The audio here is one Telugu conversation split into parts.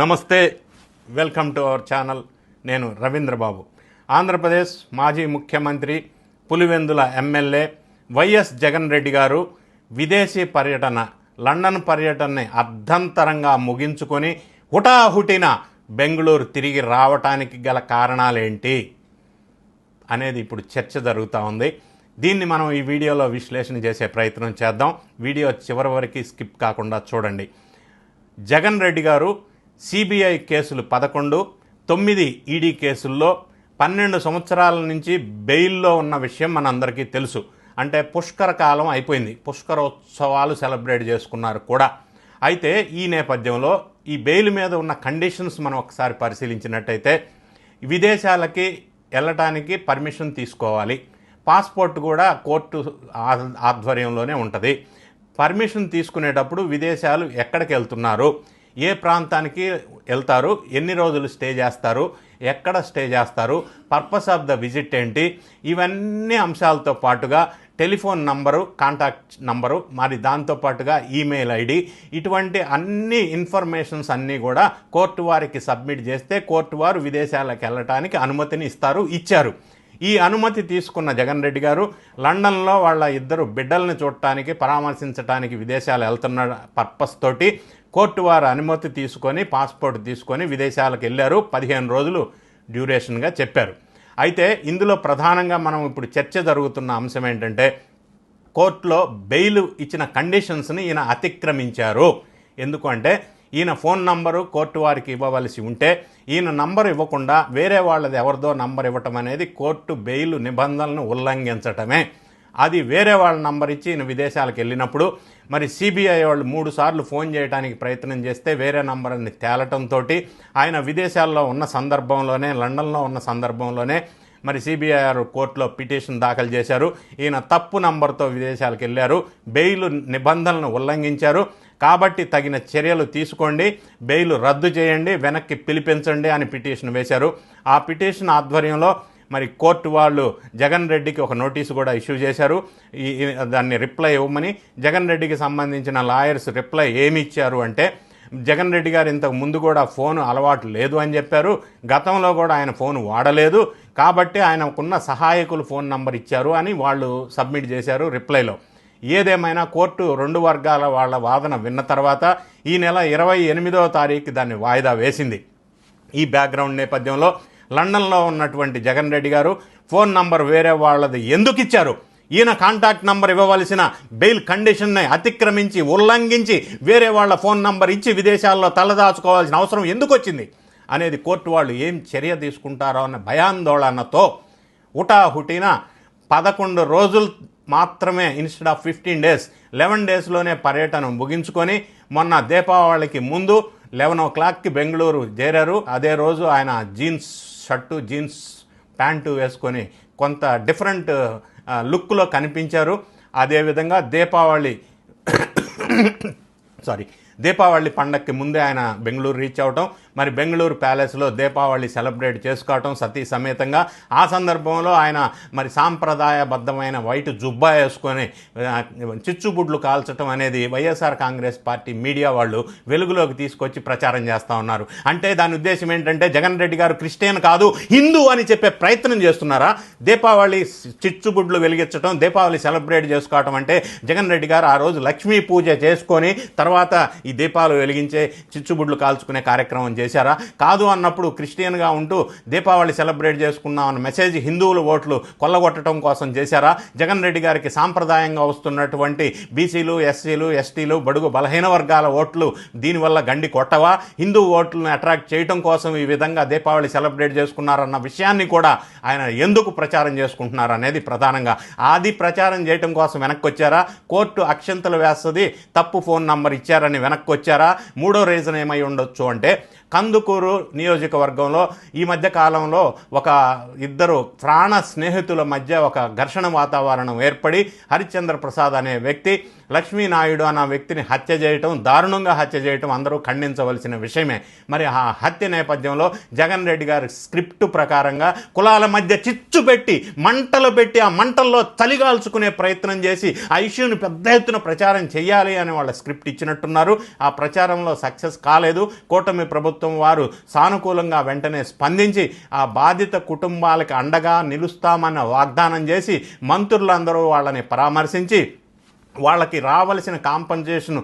నమస్తే వెల్కమ్ టు అవర్ ఛానల్. నేను రవీంద్రబాబు. ఆంధ్రప్రదేశ్ మాజీ ముఖ్యమంత్రి పులివెందుల ఎమ్మెల్యే వైఎస్ జగన్ రెడ్డి గారు విదేశీ పర్యటన లండన్ పర్యటనని అర్ధంతరంగా ముగించుకొని హుటాహుటిన బెంగళూరు తిరిగి రావటానికి గల కారణాలేంటి అనేది ఇప్పుడు చర్చ జరుగుతూ ఉంది. దీన్ని మనం ఈ వీడియోలో విశ్లేషణ చేసే ప్రయత్నం చేద్దాం. వీడియో చివరి వరకు స్కిప్ కాకుండా చూడండి. జగన్ రెడ్డి గారు సిబిఐ కేసులు పదకొండు తొమ్మిది ఈడీ కేసుల్లో పన్నెండు సంవత్సరాల నుంచి బెయిల్లో ఉన్న విషయం మనందరికీ తెలుసు. అంటే పుష్కర కాలం అయిపోయింది. పుష్కరోత్సవాలు సెలబ్రేట్ చేసుకున్నారు కూడా. అయితే ఈ నేపథ్యంలో ఈ బెయిల్ మీద ఉన్న కండిషన్స్ మనం ఒకసారి పరిశీలించినట్టయితే విదేశాలకి వెళ్ళటానికి పర్మిషన్ తీసుకోవాలి. పాస్పోర్ట్ కూడా కోర్టు ఆధ్వర్యంలోనే ఉంటుంది. పర్మిషన్ తీసుకునేటప్పుడు విదేశాలు ఎక్కడికి వెళ్తున్నారు? ఏ ప్రాంతానికి వెళ్తారు? ఎన్ని రోజులు స్టే చేస్తారు? ఎక్కడ స్టే చేస్తారు? పర్పస్ ఆఫ్ ద విజిట్ ఏంటి? ఇవన్నీ అంశాలతో పాటుగా టెలిఫోన్ నంబరు కాంటాక్ట్ నంబరు మరి దాంతో పాటుగా ఈమెయిల్ ఐడి ఇటువంటి అన్ని ఇన్ఫర్మేషన్స్ అన్నీ కూడా కోర్టు వారికి సబ్మిట్ చేస్తే కోర్టు వారు విదేశాలకు వెళ్ళటానికి అనుమతిని ఇస్తారు ఇచ్చారు. ఈ అనుమతి తీసుకున్న జగన్ రెడ్డి గారు లండన్లో వాళ్ళ ఇద్దరు బిడ్డల్ని చూడటానికి పరామర్శించడానికి విదేశాలు వెళ్తున్న పర్పస్ తోటి కోర్టు వారు అనుమతి తీసుకొని పాస్పోర్ట్ తీసుకొని విదేశాలకు వెళ్ళారు. పదిహేను రోజులు డ్యూరేషన్గా చెప్పారు. అయితే ఇందులో ప్రధానంగా మనం ఇప్పుడు చర్చ జరుగుతున్న అంశం ఏంటంటే కోర్టులో బెయిల్ ఇచ్చిన కండిషన్స్ని ఈయన అతిక్రమించారు. ఎందుకంటే ఈయన ఫోన్ నంబరు కోర్టు వారికి ఇవ్వవలసి ఉంటే ఈయన నంబర్ ఇవ్వకుండా వేరే వాళ్ళది ఎవరిదో నంబర్ ఇవ్వటం అనేది కోర్టు బెయిల్ నిబంధనలను ఉల్లంఘించటమే. అది వేరే వాళ్ళ నంబర్ ఇచ్చి ఈయన విదేశాలకు వెళ్ళినప్పుడు మరి సిబిఐ వాళ్ళు మూడు సార్లు ఫోన్ చేయడానికి ప్రయత్నం చేస్తే వేరే నంబర్ని తేలటంతో ఆయన విదేశాల్లో ఉన్న సందర్భంలోనే లండన్లో ఉన్న సందర్భంలోనే మరి సిబిఐ కోర్టులో పిటిషన్ దాఖలు చేశారు. ఈయన తప్పు నంబర్తో విదేశాలకు వెళ్ళారు. బెయిల్ నిబంధనలను ఉల్లంఘించారు. కాబట్టి తగిన చర్యలు తీసుకోండి. బెయిల్ రద్దు చేయండి. వెనక్కి పిలిపించండి అని పిటిషన్ వేశారు. ఆ పిటిషన్ ఆధ్వర్యంలో మరి కోర్టు వాళ్ళు జగన్ రెడ్డికి ఒక నోటీసు కూడా ఇష్యూ చేశారు. ఈ దాన్ని రిప్లై ఇవ్వమని జగన్ రెడ్డికి సంబంధించిన లాయర్స్ రిప్లై ఏమి ఇచ్చారు అంటే జగన్ రెడ్డి గారు ఇంతకు ముందు కూడా ఫోన్ అలవాటు లేదు అని చెప్పారు. గతంలో కూడా ఆయన ఫోన్ వాడలేదు. కాబట్టి ఆయనకున్న సహాయకులు ఫోన్ నంబర్ ఇచ్చారు అని వాళ్ళు సబ్మిట్ చేశారు రిప్లైలో. ఏదేమైనా కోర్టు రెండు వర్గాల వాళ్ళ వాదన విన్న తర్వాత ఈ నెల ఇరవై ఎనిమిదవ తారీఖు దాన్ని వాయిదా వేసింది. ఈ బ్యాక్గ్రౌండ్ నేపథ్యంలో లండన్లో ఉన్నటువంటి జగన్ రెడ్డి గారు ఫోన్ నంబర్ వేరే వాళ్ళది ఎందుకు ఇచ్చారు? ఈయన కాంటాక్ట్ నంబర్ ఇవ్వవలసిన బెయిల్ కండిషన్ని అతిక్రమించి ఉల్లంఘించి వేరే వాళ్ళ ఫోన్ నంబర్ ఇచ్చి విదేశాల్లో తలదాచుకోవాల్సిన అవసరం ఎందుకు వచ్చింది? అనేది కోర్టు వాళ్ళు ఏం చర్య తీసుకుంటారో అన్న భయాందోళనతో హుటాహుటిన పదకొండు రోజులు మాత్రమే instead of fifteen days eleven డేస్లోనే పర్యటన ముగించుకొని మొన్న దీపావళికి ముందు లెవెన్ ఓ క్లాక్కి బెంగళూరు చేరారు. అదే రోజు ఆయన జీన్స్ షర్టు జీన్స్ ప్యాంటు వేసుకొని కొంత డిఫరెంట్ లుక్లో కనిపించారు. అదేవిధంగా దీపావళి సారీ దీపావళి పండక్కి ముందే ఆయన బెంగళూరు రీచ్ అవటం. మరి బెంగళూరు ప్యాలెస్లో దీపావళి సెలబ్రేట్ చేసుకోవటం సతీ సమేతంగా. ఆ సందర్భంలో ఆయన మరి సాంప్రదాయబద్ధమైన వైట్ జుబ్బా వేసుకొని చిచ్చుబుడ్లు కాల్చటం అనేది వైఎస్ఆర్ కాంగ్రెస్ పార్టీ మీడియా వాళ్ళు వెలుగులోకి తీసుకొచ్చి ప్రచారం చేస్తూ ఉన్నారు. అంటే దాని ఉద్దేశం ఏంటంటే జగన్ రెడ్డి గారు క్రిస్టియన్ కాదు హిందూ అని చెప్పే ప్రయత్నం చేస్తున్నారా? దీపావళి చిచ్చుబుడ్లు వెలిగించడం దీపావళి సెలబ్రేట్ చేసుకోవటం అంటే జగన్ రెడ్డి గారు ఆ రోజు లక్ష్మీ పూజ చేసుకొని తర్వాత ఈ దీపాలు వెలిగించే చిచ్చుబుడ్లు కాల్చుకునే కార్యక్రమం చేశారా? కాదు అన్నప్పుడు క్రిస్టియన్గా ఉంటూ దీపావళి సెలబ్రేట్ చేసుకున్నాం అన్న మెసేజ్ హిందువుల ఓట్లు కొల్లగొట్టడం కోసం చేశారా? జగన్ రెడ్డి గారికి సాంప్రదాయంగా వస్తున్నటువంటి బీసీలు ఎస్సీలు ఎస్టీలు బడుగు బలహీన వర్గాల ఓట్లు దీనివల్ల గండి కొట్టవా? హిందూ ఓట్లను అట్రాక్ట్ చేయడం కోసం ఈ విధంగా దీపావళి సెలబ్రేట్ చేసుకున్నారన్న విషయాన్ని కూడా ఆయన ఎందుకు ప్రచారం చేసుకుంటున్నారు అనేది ప్రధానంగా. ఆది ప్రచారం చేయడం కోసం వెనక్కి వచ్చారా కోర్టు అక్షంతలు వేస్తుంది తప్పు ఫోన్ నంబర్ ఇచ్చారని వెనక్కి వచ్చారా మూడో రీజన్ ఏమై ఉండొచ్చు అంటే కందుకూరు నియోజకవర్గంలో ఈ మధ్య కాలంలో ఒక ఇద్దరు ప్రాణ స్నేహితుల మధ్య ఒక ఘర్షణ వాతావరణం ఏర్పడి హరిశ్చంద్ర ప్రసాద్ అనే వ్యక్తి లక్ష్మీనాయుడు అన్న వ్యక్తిని హత్య చేయటం దారుణంగా హత్య చేయటం అందరూ ఖండించవలసిన విషయమే. మరి ఆ హత్య నేపథ్యంలో జగన్ రెడ్డి గారి స్క్రిప్ట్ ప్రకారంగా కులాల మధ్య చిచ్చు పెట్టి మంటలు పెట్టి ఆ మంటల్లో చలిగాల్చుకునే ప్రయత్నం చేసి ఆ ఇష్యూని పెద్ద ఎత్తున ప్రచారం చేయాలి అని వాళ్ళ స్క్రిప్ట్ ఇచ్చినట్టున్నారు. ఆ ప్రచారంలో సక్సెస్ కాలేదు. కూటమి ప్రభుత్వం ప్రభుత్వం వారు సానుకూలంగా వెంటనే స్పందించి ఆ బాధిత కుటుంబాలకు అండగా నిలుస్తామన్న వాగ్దానం చేసి మంత్రులందరూ వాళ్ళని పరామర్శించి వాళ్ళకి రావలసిన కాంపన్సేషన్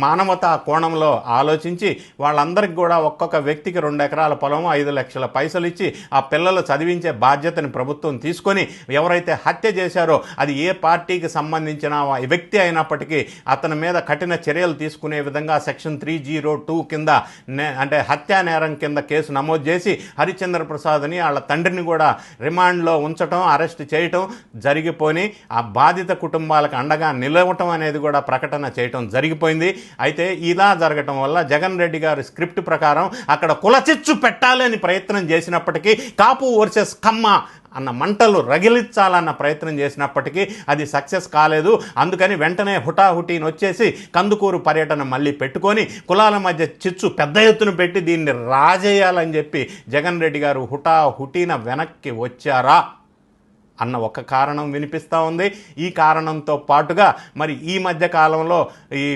మానవతా కోణంలో ఆలోచించి వాళ్ళందరికీ కూడా ఒక్కొక్క వ్యక్తికి రెండు ఎకరాల పొలం ఐదు లక్షల పైసలు ఇచ్చి ఆ పిల్లలు చదివించే బాధ్యతని ప్రభుత్వం తీసుకొని ఎవరైతే హత్య చేశారో అది ఏ పార్టీకి సంబంధించిన వ్యక్తి అయినప్పటికీ అతని మీద కఠిన చర్యలు తీసుకునే విధంగా సెక్షన్ త్రీ జీరో టూ కింద నే- అంటే హత్యా నేరం కింద కేసు నమోదు చేసి హరిచంద్ర ప్రసాద్ని వాళ్ళ తండ్రిని కూడా రిమాండ్లో ఉంచటం అరెస్ట్ చేయటం జరిగిపోయి ఆ బాధిత కుటుంబాలకు అండగా నిలవటం అనేది కూడా ప్రకటన చేయటం జరిగిపోయింది. అయితే ఇలా జరగటం వల్ల జగన్ రెడ్డి గారి స్క్రిప్ట్ ప్రకారం అక్కడ కులచిచ్చు పెట్టాలని ప్రయత్నం చేసినప్పటికీ కాపు వర్సెస్ కమ్మ అన్న మంటలు రగిలించాలన్న ప్రయత్నం చేసినప్పటికీ అది సక్సెస్ కాలేదు. అందుకని వెంటనే హుటాహుటీని వచ్చేసి కందుకూరు పర్యటన మళ్ళీ పెట్టుకొని కులాల మధ్య చిచ్చు పెద్ద ఎత్తున పెట్టి దీన్ని రాజేయాలని చెప్పి జగన్ రెడ్డి గారు హుటాహుటీన వెనక్కి వచ్చారా? అన్న ఒక కారణం వినిపిస్తూ ఉంది. ఈ కారణంతో పాటుగా మరి ఈ మధ్య కాలంలో ఈ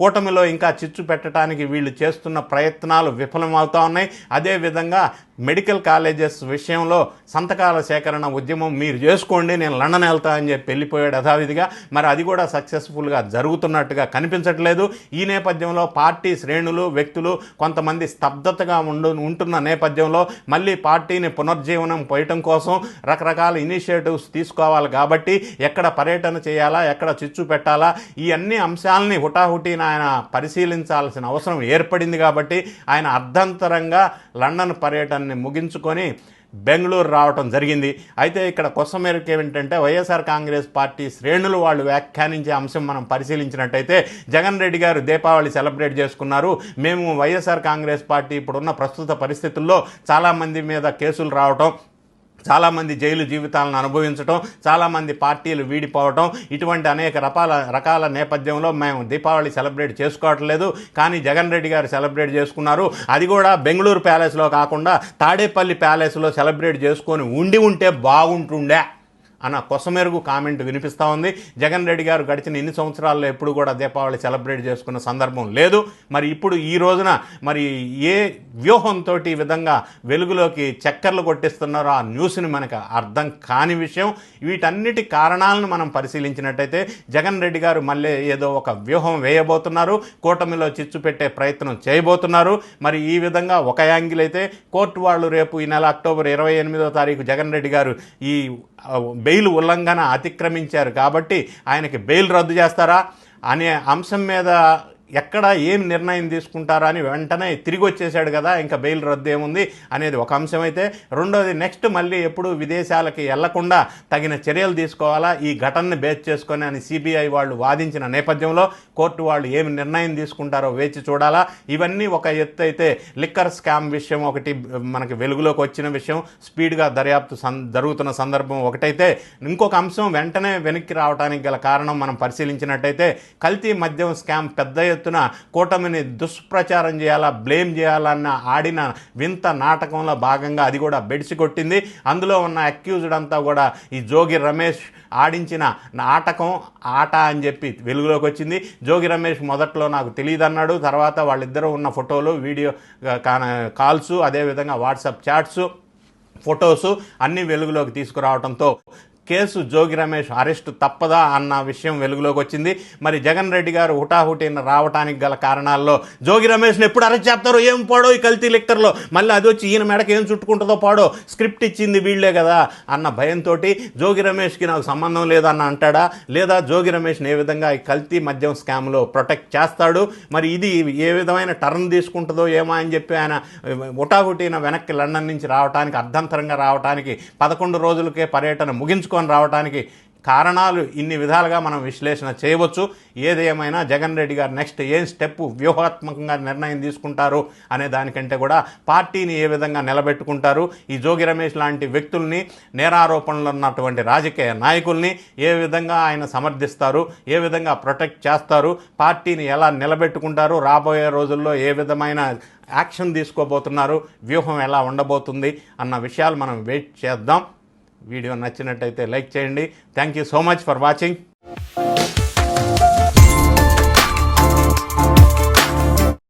కూటమిలో ఇంకా చిచ్చు పెట్టడానికి వీళ్ళు చేస్తున్న ప్రయత్నాలు విఫలమవుతూ ఉన్నాయి. అదేవిధంగా మెడికల్ కాలేజెస్ విషయంలో సంతకాల సేకరణ ఉద్యమం మీరు చేసుకోండి నేను లండన్ వెళ్తా అని చెప్పి వెళ్ళిపోయాడు యథావిధిగా. మరి అది కూడా సక్సెస్ఫుల్గా జరుగుతున్నట్టుగా కనిపించట్లేదు. ఈ నేపథ్యంలో పార్టీ శ్రేణులు వ్యక్తులు కొంతమంది స్తబ్దతగా ఉండు ఉంటున్న నేపథ్యంలో మళ్ళీ పార్టీని పునర్జీవనం పోయటం కోసం రకరకాల ఇనిషియేటివ్స్ తీసుకోవాలి కాబట్టి ఎక్కడ పర్యటన చేయాలా ఎక్కడ చిచ్చు పెట్టాలా ఈ అన్ని అంశాలని హుటాహుటీన ఆయన పరిశీలించాల్సిన అవసరం ఏర్పడింది కాబట్టి ఆయన అర్ధంతరంగా లండన్ పర్యటనని ముగించుకొని బెంగళూరు రావటం జరిగింది. అయితే ఇక్కడ కొత్త మేరకు ఏమిటంటే వైఎస్ఆర్ కాంగ్రెస్ పార్టీ శ్రేణులు వాళ్ళు వ్యాఖ్యానించే అంశం మనం పరిశీలించినట్టయితే జగన్ రెడ్డి గారు దీపావళి సెలబ్రేట్ చేసుకున్నారు. మేము వైఎస్ఆర్ కాంగ్రెస్ పార్టీ ఇప్పుడున్న ప్రస్తుత పరిస్థితుల్లో చాలామంది మీద కేసులు రావటం చాలామంది జైలు జీవితాలను అనుభవించటం చాలామంది పార్టీలు వీడిపోవటం ఇటువంటి అనేక రకాల రకాల నేపథ్యంలో మేము దీపావళి సెలబ్రేట్ చేసుకోవట్లేదు కానీ జగన్ రెడ్డి గారు సెలబ్రేట్ చేసుకున్నారు. అది కూడా బెంగళూరు ప్యాలెస్లో కాకుండా తాడేపల్లి ప్యాలెస్లో సెలబ్రేట్ చేసుకొని ఉండి ఉంటే బాగుంటుండే. అన్న కొసమెరుగు కామెంట్ వినిపిస్తూ ఉంది. జగన్ రెడ్డి గారు గడిచిన ఇన్ని సంవత్సరాల్లో ఎప్పుడు కూడా దీపావళి సెలబ్రేట్ చేసుకున్న సందర్భం లేదు. మరి ఇప్పుడు ఈ రోజున మరి ఏ వ్యూహంతో ఈ విధంగా వెలుగులోకి చక్కర్లు కొట్టిస్తున్నారో ఆ న్యూస్ని మనకు అర్థం కాని విషయం. వీటన్నిటి కారణాలను మనం పరిశీలించినట్టయితే జగన్ రెడ్డి గారు మళ్ళీ ఏదో ఒక వ్యూహం వేయబోతున్నారు. కూటమిలో చిచ్చు పెట్టే ప్రయత్నం చేయబోతున్నారు. మరి ఈ విధంగా ఒక యాంగిల్ అయితే కోర్టు వాళ్ళు రేపు ఈ నెల అక్టోబర్ ఇరవై ఎనిమిదో తారీఖు జగన్ రెడ్డి గారు ఈ బెయిల్ ఉల్లంఘన అతిక్రమించారు. కాబట్టి ఆయనకి బెయిల్ రద్దు చేస్తారా? అనే అంశం మీద ఎక్కడ ఏం నిర్ణయం తీసుకుంటారా అని వెంటనే తిరిగి వచ్చేసాడు కదా ఇంకా బెయిల్ రద్దు ఏముంది అనేది ఒక అంశం అయితే. రెండోది నెక్స్ట్ మళ్ళీ ఎప్పుడు విదేశాలకి వెళ్ళకుండా తగిన చర్యలు తీసుకోవాలా? ఈ ఘటనని బేస్ చేసుకొని అని సిబిఐ వాళ్ళు వాదించిన నేపథ్యంలో కోర్టు వాళ్ళు ఏమి నిర్ణయం తీసుకుంటారో వేచి చూడాలా? ఇవన్నీ ఒక ఎత్తు అయితే లిక్కర్ స్కామ్ విషయం ఒకటి మనకి వెలుగులోకి వచ్చిన విషయం స్పీడ్గా దర్యాప్తు సం జరుగుతున్న సందర్భం ఒకటైతే. ఇంకొక అంశం వెంటనే వెనక్కి రావడానికి గల కారణం మనం పరిశీలించినట్టయితే కల్తీ మద్యం స్కామ్ పెద్ద ఎత్తున కూటమిని దుష్ప్రచారం చేయాలా బ్లేమ్ చేయాలన్న ఆడిన వింత నాటకంలో భాగంగా అది కూడా బెడిసి కొట్టింది అందులో ఉన్న అక్యూజ్డ్ అంతా కూడా ఈ జోగి రమేష్ ఆడించిన నాటకం ఆట అని చెప్పి వెలుగులోకి వచ్చింది. జోగి రమేష్ మొదట్లో నాకు తెలియదు అన్నాడు తర్వాత వాళ్ళిద్దరూ ఉన్న ఫోటోలు వీడియో కాల్స్ అదేవిధంగా వాట్సాప్ చాట్స్ ఫొటోస్ అన్ని వెలుగులోకి తీసుకురావడంతో కేసు జోగి రమేష్ అరెస్టు తప్పదా అన్న విషయం వెలుగులోకి వచ్చింది. మరి జగన్ రెడ్డి గారు హుటాహుటిన రావడానికి గల కారణాల్లో జోగి రమేష్ని ఎప్పుడు అరెస్ట్ చేస్తారో ఏం పాడో ఈ కల్తీ లెక్కర్లో? మళ్ళీ అది వచ్చి ఈయన మెడకి ఏం చుట్టుకుంటుందో పాడో? స్క్రిప్ట్ ఇచ్చింది వీళ్ళే కదా అన్న భయంతో జోగి రమేష్కి నాకు సంబంధం లేదన్న అంటాడా? లేదా జోగి రమేష్ని ఏ విధంగా ఈ కల్తీ మద్యం స్కామ్లో ప్రొటెక్ట్ చేస్తాడు? మరి ఇది ఏ విధమైన టర్న్ తీసుకుంటుందో ఏమో అని చెప్పి ఆయన హుటాహుటిన వెనక్కి లండన్ నుంచి రావడానికి అర్ధంతరంగా రావడానికి పదకొండు రోజులకే పర్యటన ముగించుకొని రావడానికి కారణాలు ఇన్ని విధాలుగా మనం విశ్లేషణ చేయవచ్చు. ఏదేమైనా జగన్ రెడ్డి గారు నెక్స్ట్ ఏం స్టెప్ వ్యూహాత్మకంగా నిర్ణయం తీసుకుంటారు అనే దానికంటే కూడా పార్టీని ఏ విధంగా నిలబెట్టుకుంటారు? ఈ జోగి రమేష్ లాంటి వ్యక్తుల్ని నేరారోపణలు ఉన్నటువంటి రాజకీయ నాయకుల్ని ఏ విధంగా ఆయన సమర్థిస్తారు? ఏ విధంగా ప్రొటెక్ట్ చేస్తారు? పార్టీని ఎలా నిలబెట్టుకుంటారు? రాబోయే రోజుల్లో ఏ విధమైన యాక్షన్ తీసుకోబోతున్నారు? వ్యూహం ఎలా ఉండబోతుంది? అన్న విషయాలు మనం వెయిట్ చేద్దాం. వీడియో నచ్చినట్టయితే లైక్ చేయండి. Thank you so much for watching